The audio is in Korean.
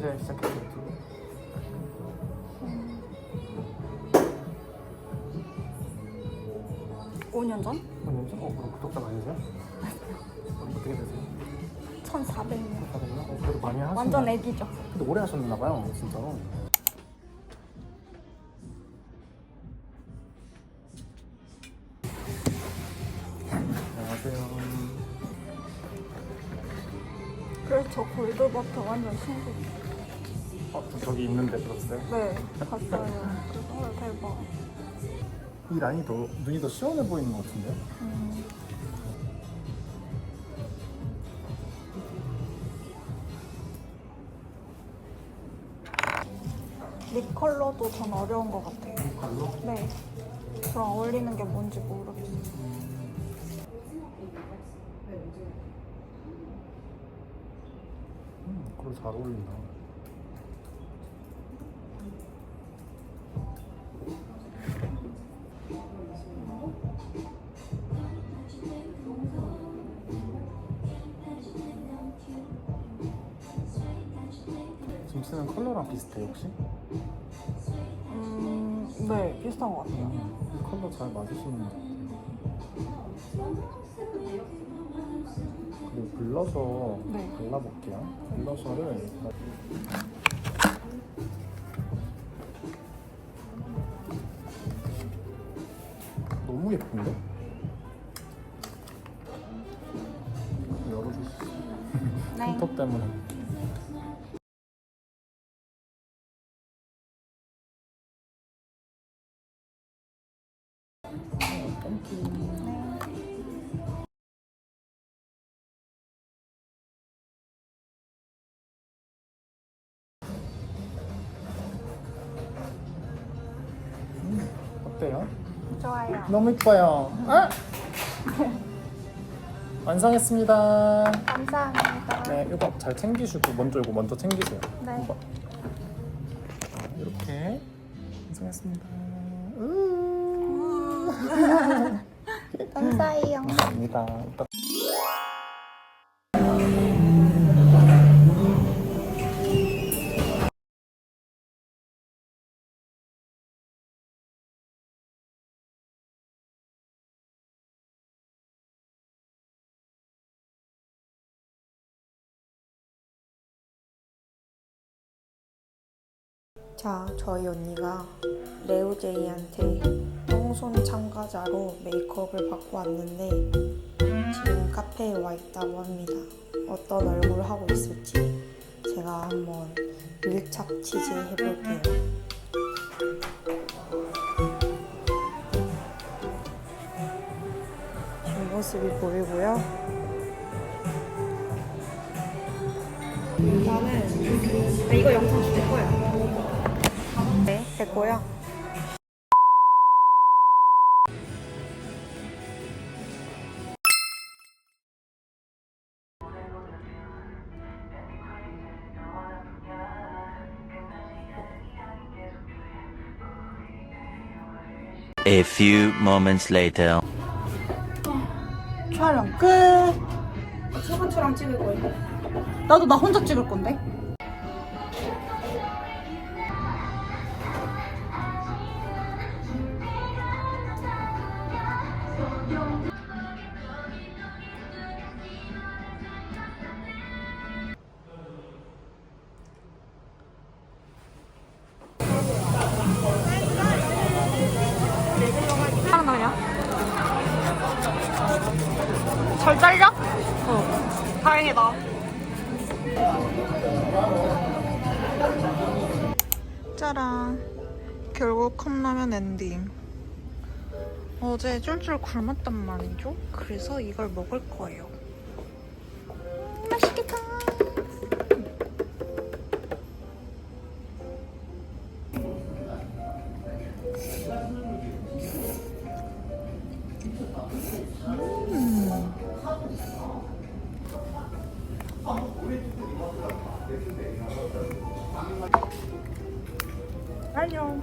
시작했어요 유튜브? 5년 전? 5년 전? 어 그럼 구독자 많으세요? 어떻게 되세요? 1,400명. 다들 어 그래도 많이 하시네 완전 애기죠. 근데 오래 하셨나 봐요 진짜로 그래서 저 골드버터 완전 신기. 어, 저 저기 있는데 들었어요? 네, 봤어요. 그래서 헐 대박. 이 라인이 더 눈이 더 시원해 보이는 것 같은데요? 음, 립 컬러도 전 어려운 것 같아요. 발로? 네. 저랑 어울리는 게 뭔지 모르겠어요. 음, 그걸 잘 어울린다 지금 쓰는 컬러랑 비슷해요 혹시? 음, 네, 비슷한 것 같아요. 이 컬러 잘 맞으시는 것 같아요 그리고 블러셔 네. 발라볼게요 블러셔를 너무 예쁜데? 열어주시죠 네. 핀터 때문에 어, 땡큐 음, 어때요? 좋아요. 너무 이뻐요. 아! 완성했습니다. 감사합니다. 네, 이거 잘 챙기시고 먼저 이거 먼저 챙기세요. 네. 이거. 자, 이렇게 완성했습니다. 우. 감사해요. 감사합니다. 자, 저희 언니가 레오제이한테 똥손 참가자로 메이크업을 받고 왔는데 지금 카페에 와 있다고 합니다. 어떤 얼굴 하고 있을지 제가 한번 밀착 취재 해 볼게요. 뒷모습이 보이고요. 나는 이거 영상 줄 거야. 네, 됐고요. A few moments later. 촬영 끝. 수건초랑 찍을 거예요. 나도 나 혼자 찍을 건데. 잘 잘려? 어. 다행이다. 짜란. 결국 컵라면 엔딩. 어제 쫄쫄 굶었단 말이죠. 그래서 이걸 먹을 거예요. 음, 맛있겠다. 안녕.